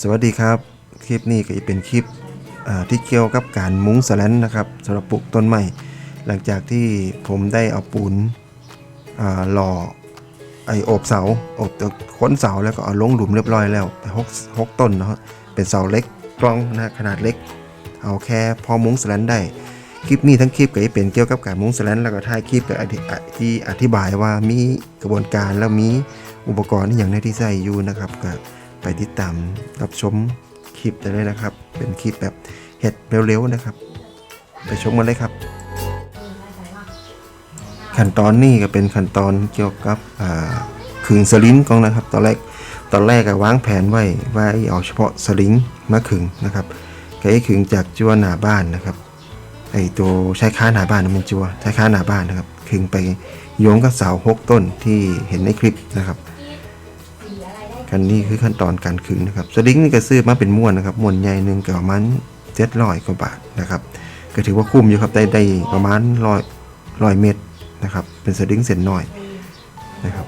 สวัสดีครับ คลิปนี้ก็จะเป็นคลิปที่เกี่ยวกับการมุ้งสแลนนะครับสำหรับปลูกต้นไม้หลังจากที่ผมได้เอาปูนหล่อไอโอบเสาอบตัวค้นเสาแล้วก็เอาลงหลุมเรียบร้อยแล้วไปหกหกต้นเนาะเป็นเสาเล็กกล้องนะขนาดเล็ก เอาแค่พอมุ้งสแลนได้คลิปนี้ทั้งคลิปก็จะเป็นเกี่ยวกับการมุ้งสแลนแล้วก็ท้ายคลิปก็ที่อธิบายว่ามีกระบวนการแล้วมีอุปกรณ์อย่างในที่ใส่อยู่นะครับก็ ไปติดตามรับชมคลิปได้เลยนะครับ เป็นคลิปแบบเห็ดเร็วๆนะครับ ไปชมกันเลยครับ ขั้นตอนนี้ก็เป็นขั้นตอนเกี่ยวกับขึงสลิงกองนะครับ ตอนแรกตอนแรกก็วางแผนไว้ไว้เอาเฉพาะสลิงมาขึงนะครับก็ให้ขึงจากจั่วหน้าบ้านนะครับไอตัวใช้ค้าหน้าบ้านนะมันจั่วใช้ค้าหน้าบ้านนะครับขึงไปโยงกับเสาหกต้นที่เห็นในคลิปนะครับันนี่คือขั้นตอนการขึงนะครับสลิงนี่ก็ซื้อมาเป็นม้วนนะครับม้วนใหญ่หนึ่งก็ประมาณเจ็ดร้อยกว่าบาทนะครับ ก็ถือว่าคุ้มอยู่ครับได้ได้ประมาณร้อยร้อยเมตรนะครับ เป็นสลิงเส้นน้อยนะครับ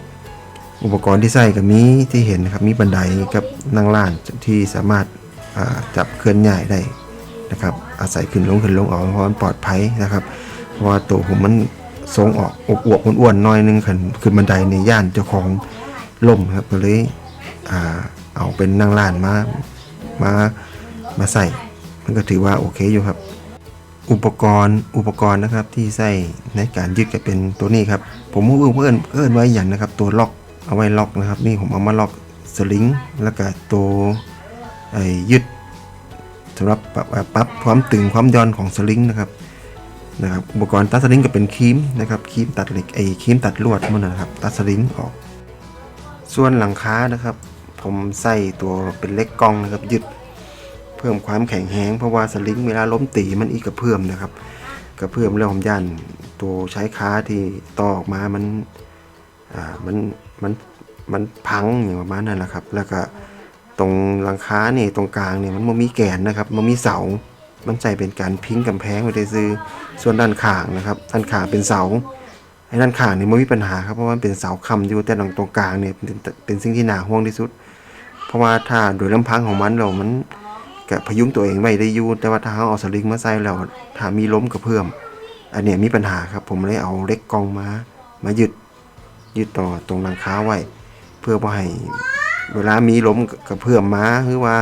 อุปกรณ์ที่ใส่ก็มีที่เห็นนะครับมีบันไดกับนั่งล่านที่สามารถจับเคลื่อนย้ายได้นะครับ อาศัยขึ้นลงขึ้นลงออกเพราะมันปลอดภัยนะครับ เพราะว่าตัวผมมันทรงออกอวบอ้วนๆน้อยนึงขึ้นขึ้นบันไดในย่านเจ้าของล่มครับก็เลย อ่าเอาเป็นนั่งร้านมามามาใส่ มันก็ถือว่าโอเคอยู่ครับ อุปกรณ์อุปกรณ์นะครับที่ใส่ในการยึดก็เป็นตัวนี้ครับ ผมเอื้อนเอื้อนเอื้อนไว้อย่างนะครับ ตัวล็อกเอาไว้ล็อกนะครับ นี่ผมเอามาล็อกสลิงแล้วก็ตัวไอ้ยึดสำหรับปรับปรับความตึงความย่อนของสลิงนะครับนะครับอุปกรณ์ตัดสลิงก็เป็นครีมนะครับครีมตัดเหล็กไอ้ครีมตัดลวดมันนะครับ ตัดสลิงออก ส่วนหลังคานะครับ ผมใส่ตัวเป็นเล็กกองนะครับยึดเพิ่มความแข็งแรงเพราะว่าสลิงเวลาล้มตีมันอีกกระเพื่อมนะครับกระเพื่อมเรื่องของย่านตัวใช้ค้าที่ต่อออกมามันอ่ามันมันมันพังอย่างประมาณนั้นแหละครับ แล้วก็ตรงหลังคานี่ตรงกลางเนี่ยมันมมีแกนนะครับมันมีเสา มันใส่เป็นการพิงกำแพงไว้ได้ซื้อส่วนด้านข้างนะครับ ด้านข้างเป็นเสา ไอ้ด้านข้างนี่ไม่มีปัญหาครับเพราะว่ามันเป็นเสาค้ำอยู่แต่ตรงตรงกลางเนี่ยเป็นเป็นสิ่งที่น่าห่วงที่สุด เพราะว่าถ้าโดยลำพังของมันเรามันก็พยุงตัวเองไว้ได้อยู่แต่ว่าถ้าเราเอาสลิงมาใส่แล้วถ้ามีล้มกระเพื่อมอันเนี้ยมีปัญหาครับ ผมเลยเอาเล็กกองมามายึดยึดต่อตรงหลังคาไว้ เพื่อบ่ให้เวลามีล้มกระเพื่อมมาหรือว่า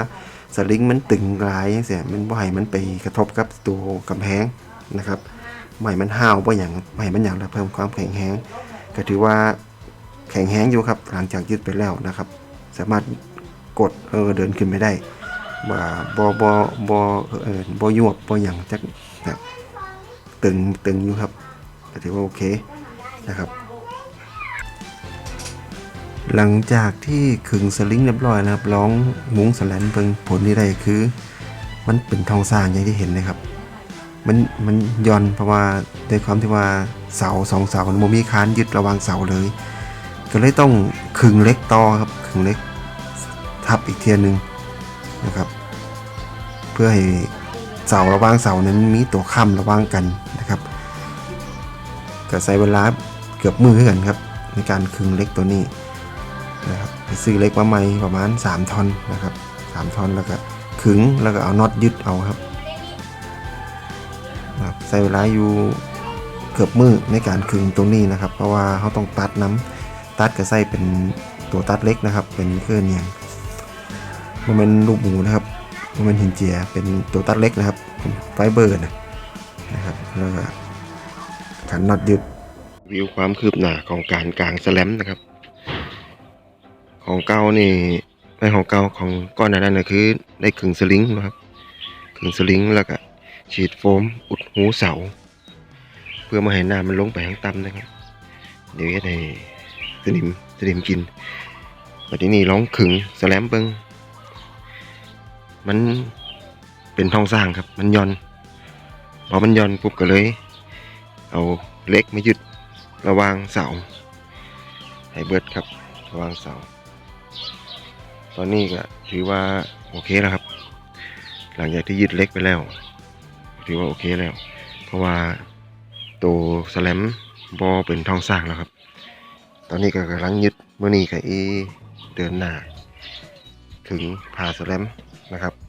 สลิงมันตึงหลายจังซี่มันบ่ให้มันไปกระทบกับตัวกำแพงนะครับ ให้มันห้าวบ่อย่างไม่มันอย่างล้วเพิ่มความแข็งแรงก็ถือว่าแข็งแรงอยู่ครับ หลังจากยึดไปแล้วนะครับ สามารถกดเออเดินขึ้นไปได้บ่าบ่บ่บ่เออบ่ยวบบ่อย่างจักแบบตึงตึงอยู่ครับก็ถือว่าโอเคนะครับ หลังจากที่ขึงสลิงเรียบร้อยนะครับร้องมุ้งสแลนเพิ่งผลที่ได้คือ มันเป็นทองสร้างอย่างที่เห็นเลยครับ มันมันย่อนเพราะว่าด้วยความที่ว่าเสาสองเสามันมีคานยึดระวางเสาเลย ก็เลยต้องขึงเล็กต่อครับขึงเล็กทับอีกเทียนหนึ่งนะครับ เพื่อให้เสาระว่างเสานั้นมีตัวค้ำระว่างกันนะครับก็ใช้เวลาเกือบมือกันครับ ในการขึงเล็กตัวนี้นะครับซื้อเล็กมาใหม่ประมาณ 3ท่อนนะครับ3ท่อนแล้วก็ขึงแล้วก็เอาน็อตยึดเอาครับ ใช้เวลาอยู่เกือบมือในการขึงตรงนี้นะครับ เพราะว่าเขาต้องตัดน้ำตัดกับไส้เป็นตัวตัดเล็กนะครับ เป็นเครื่องอย่างมันเป็นลูกหมูนะครับมันเป็นหินเจียเป็นตัวตัดเล็กนะครับไฟเบอร์นะนะครับแล้วก็ขันน็อตยึดวิวความคืบหน้าของการกลางสแลมนะครับ ของเก่านี่ไม่ของเก่าของก้อนหนานั้นนะคือได้ขึงสลิงนะครับขึงสลิงแล้วก็ ฉีดโฟมอุดหูเสา เพื่อมาให้น้ำมันลงไปข้างต่ำนะครับ เดี๋ยวจะให้สนิมสนิมกินปัจจุบันร้องขึงสแลมเบิงมันเป็นทองสร้างครับ มันย่อนพอมันย่อนปุ๊บก็เลย เอาเล็กมายึดระวางเสาให้เบิดครับ ระวางเสา ตอนนี้ก็ถือว่าโอเคแล้วครับ หลังจากที่ยึดเล็กไปแล้ว ถือว่าโอเคแล้ว เพราะว่าตัวสแลมบอเป็นทองสร้างแล้วครับ ตอนนี้ก็กำลังยึดเมื่อนี้กับอีเดินหน้า ถึงผ่าสแลมนะครับ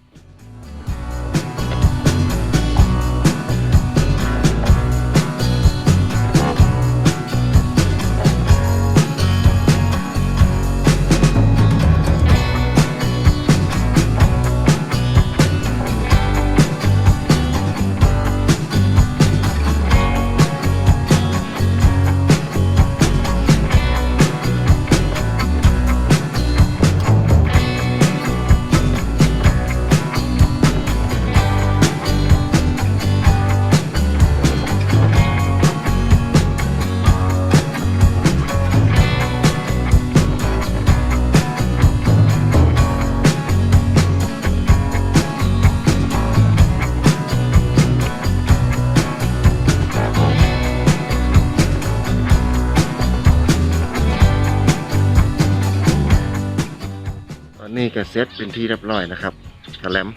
ก็เซตเป็นที่เรียบร้อยนะครับสแลม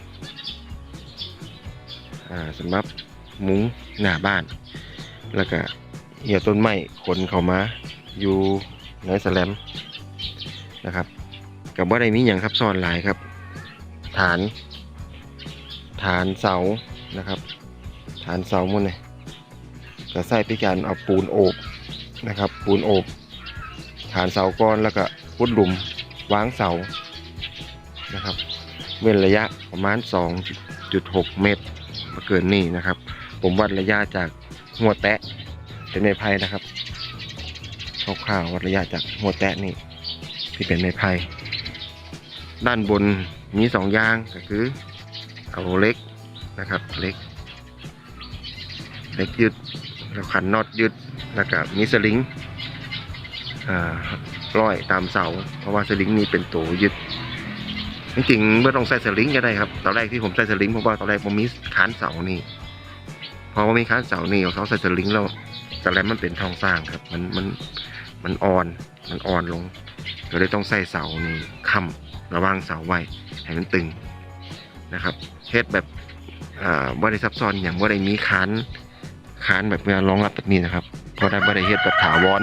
สำหรับมุ้งหน้าบ้าน แล้วก็เหี่ยต้นไม้ขนเข้ามา อยู่ในสแลมนะครับกับว่าได้มีอย่างครับซ่อนหลายครับ ฐาน ฐานเสานะครับ ฐานเสาหมันเลยก็ใส่พิการเอาปูนโอบนะครับ ปูนโอบ ฐานเสาก้อนแล้วก็พุดหลุมวางเสา นะครับ เว้นระยะประมาณ 2.6 เมตรมาเกินนี่นะครับ ผมวัดระยะจากหัวแตะเป็นไม้ไผ่นะครับคร่าวๆวัดระยะจากหัวแตะนี่ที่เป็นไม้ไผ่ด้านบนมีสองย่างก็คือเอาเล็กนะครับเล็กเล็กยึดแล้วขันน็อตยึดแล้วก็มีสลิงอ่าร้อยตามเสา เพราะว่าสลิงนี้เป็นตัวยึด จริงๆไม่ต้องใส่สลิงก็ได้ครับตอนแรกที่ผมใส่สลิงเพราะว่าตอนแรกผมมีคานเสานี่พอมีคานเสานี่เขาใส่สลิงแล้วแต่แล้วมันเป็นทองสร้างครับ มันมันมันอ่อนมันอ่อนลงก็เลยต้องใส่เสานี่ค้ำระว่างเสาไว้ให้มันตึงนะครับเฮ็ดแบบอ่าบ่ได้ซับซ้อนอย่างบ่าได้มีคานคานแบบงานรองรับแบบนี้นะครับเพราะได้บ่ได้เฮ็ดแบบถาวร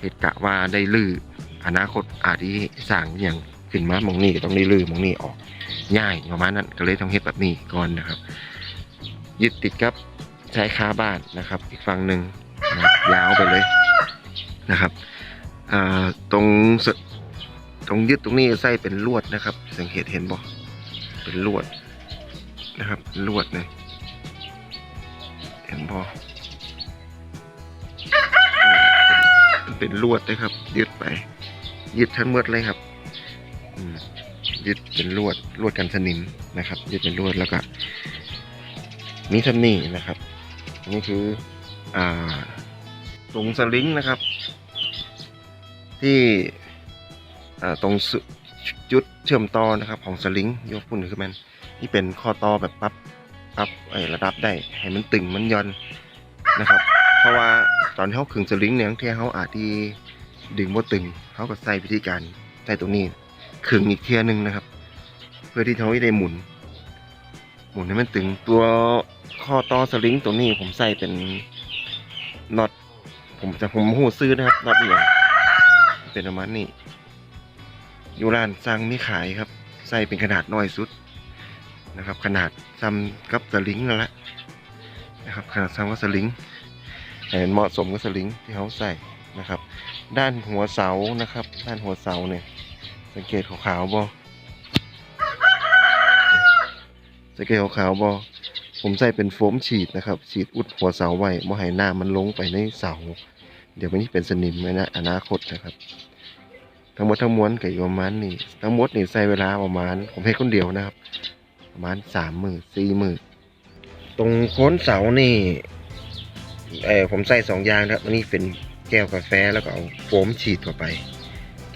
เฮ็ดกะว่าได้ลื้ออนาคตอาจที่สร้างอย่าง ขึ้นมามองนี่ก็ต้องได้ลือมองนี่ออกง่ายประมาณนั้นก็เลยต้องเฮ็ดแบบนี้ก่อนนะครับ ยึดติดกับชายคาบ้านนะครับ อีกฝั่งหนึ่งยาวไปเลยนะครับตรงตรงยึดตรงนี้ใส่เป็นลวดนะครับ สังเกตเห็นบ่เป็นลวดนะครับลวดเลยเห็นบ่เป็นเป็นลวดนะครับ ยึดไป ยึดทั้งหมดเลยครับ ยึดเป็นลวดลวดกันสนิมนะครับ ยึดเป็นลวดแล้วก็ มีทันนี่นะครับ นี่คืออ่าตรงสลิงนะครับ ที่ตรงสุจุดเชื่อมต่อนะครับ ของสลิงยกพุ่นคือมันนี่เป็นข้อต่อแบบปับปรับไอ้ระดับได้ให้มันตึงมันย่อนนะครับ เพราะว่าตอนเขาขึงสลิงเนี่ยที่เขาอาจที่ดึงบ่าตึงเขาก็ใส่วิธีการใส่ตรงนี้ ขึงอีกเทียหนึ่งนะครับ เพื่อที่เขาจะได้หมุน หมุนให้มันตึงตัวข้อต่อสลิงตัวนี้ผมใส่เป็นน็อตผมจะผมหูซื้อนะครับน็อตเนี่ยเป็นประมาณนี้อยู่ร้านสั่งมีขายครับ ใส่เป็นขนาดน้อยสุดนะครับ ขนาดซ้ำกับสลิงนั่นแหละนะครับขนาดซ้ำกับสลิงให้มันเหมาะสมกับสลิงที่เขาใส่นะครับ ด้านหัวเสานะครับ ด้านหัวเสาเนี่ย สังเกตขาวๆบอสังเกตขาวๆบอผมใส่เป็นโฟมฉีดนะครับ ฉีดอุดหัวเสาไว้บ่ให้น้ำมันลงไปในเสา เดี๋ยวมันนี่เป็นสนิมในะอนาคตนะครับ ทั้งหมดทั้งมวลก็อยู่ประมาณนี้ทั้งหมดนี่ใช้เวลาประมาณ ผมให้คนเดียวนะครับ ประมาณสามหมื่นสี่หมื่นตรงโค้นเสานี่เออผมใส่สองอย่างนะครับอันนี้เป็นแก้วกาแฟแล้วก็เอาโฟมฉีดเข้าไป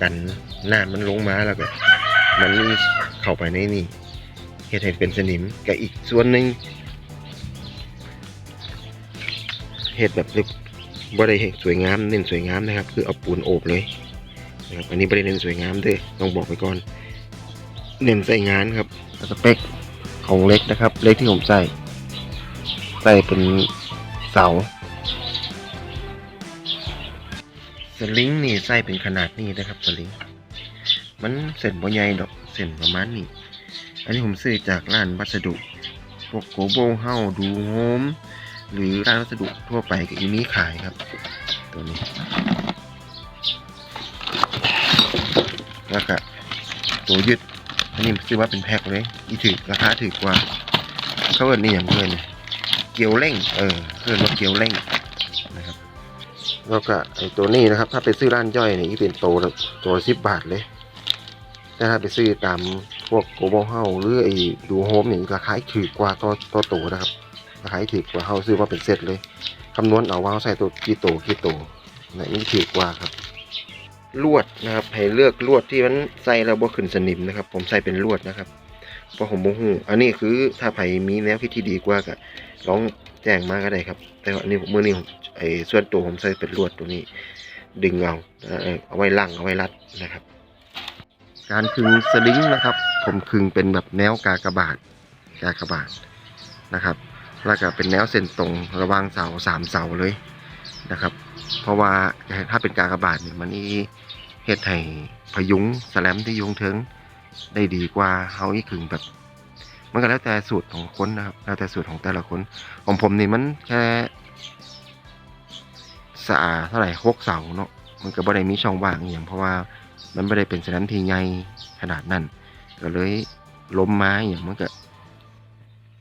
กัน น้ำมันลงมาแล้วก็มันมีเข้าไปในนี่เฮ็ดให้เป็นสนิมกับอีกส่วนหนึ่งเฮ็ดแบบลึกบ่ได้เฮ็ดสวยงามเน้นสวยงามนะครับ คือเอาปูนโอบเลยนะครับอันนี้บ่ได้เน้นสวยงามด้อต้องบอกไปก่อน เน้นใส่งานครับสเปคของเล็กนะครับ เล็กที่ผมใส่ใส่เป็นเสาสลิงนี่ใส่เป็นขนาดนี้นะครับสลิง มันเส้นบ่ใหญ่ดอกเส้นประมาณนี้ อันนี้ผมซื้อจากร้านวัสดุพวกโกโบเฮาดูโฮมหรือร้านวัสดุทั่วไปก็อีนี้ขายครับ ตัวนี้แล้วก็ตัวยึดอันนี้ซื้อว่าเป็นแพ็คเลยอีถือราคาถือกว่าเขาเอินนี่อย่างเพื่อนเกียวเร่ง เออเพื่อนว่าเกียวเร่งนะครับแล้วก็ไอ้ตัวนี้นะครับ ถ้าไปซื้อร้านย่อยเนี่ยที่เป็นโตละตัวสิบบาทเลย แต่ถ้าไปซื้อตามพวกโกโบเฮาหรือไอ้ดูโฮมเนี่ยราคาถือกว่าตัวตัวโตนะครับราคาถือกว่าเฮาซื้อมาเป็นเซตเลยคำนวณเอาว่าเขาใส่ตัวกี่โตกี่โตนะนี่ถือกว่าครับ ลวดนะครับให้เลือกลวดที่มันใส่แล้วบ่ขึ้นสนิมนะครับ ผมใส่เป็นลวดนะครับเพราะผมบ่ฮู้อันนี้คือถ้าไผมีแนวคิดที่ดีกว่าก็ลองแจ้งมาก็ได้ครับ แต่ว่าอันนี้มื้อนี้ไอ้ส่วนตัวผมใส่เป็นลวดตัวนี้ ดึงเอาเอาไว้ลังเอาไว้รัดนะครับ การขึงสลิงนะครับ ผมขึงเป็นแบบแนวกากระบาทกากระบาทนะครับ แล้วก็เป็นแนวเส้นตรงระหว่างเสาสามเสาเลยนะครับ เพราะว่าถ้าเป็นกากระบาทเนี่ยมันนี่เฮ็ดให้พยุงสแลมที่ยุงเทิงได้ดีกว่าเฮาอีขึงแบบ มันก็แล้วแต่สูตรของคนนะครับ แล้วแต่สูตรของแต่ละคนของผมนี่มันแค่สะอาเท่าไหร่หกเสาเนาะมันก็บ่ได้มีช่องว่างอย่างเพราะว่า มันไม่ได้เป็นสแลมที่ใหญ่ขนาดนั้น ก็เลยล้มมาอย่างมันก็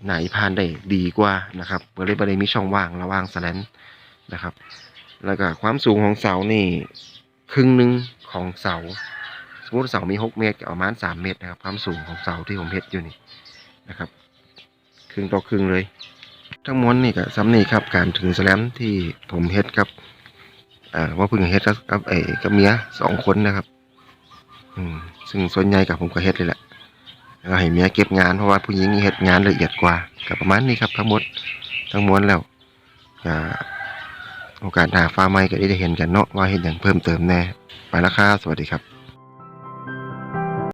ไหนผ่านได้ดีกว่านะครับก็เลยบ่ได้มีช่องว่างระหว่างสแลนนะครับ แล้วก็ความสูงของเสานี่ครึ่งหนึ่งของเสา สมมติเสามีหกเมตรก็ประมาณสามเมตรนะครับ ความสูงของเสาที่ผมเฮ็ดอยู่นี่นะครับครึ่งต่อครึ่งเลย ทั้งมวลนี่ก็ซ้ำนี่ครับการถึงสแลมที่ผมเฮ็ดครับว่าเพิ่งเฮ็ดกับกับไอ้กับเมียสองคนนะครับ อืมซึ่งส่วนใหญ่กับผมก็เฮ็ดเลยแหละแล้วให้เมียเก็บงานเพราะว่าผู้หญิงนี่เฮ็ดงานละเอียดกว่ากับประมาณนี้ครับทั้งหมดทั้งมวลแล้วก็โอกาสหน้าฟ้าใหม่ก็ได้เห็นกันเนาะว่าเห็นอย่างเพิ่มเติมแน่ไปแล้วครับสวัสดีครับ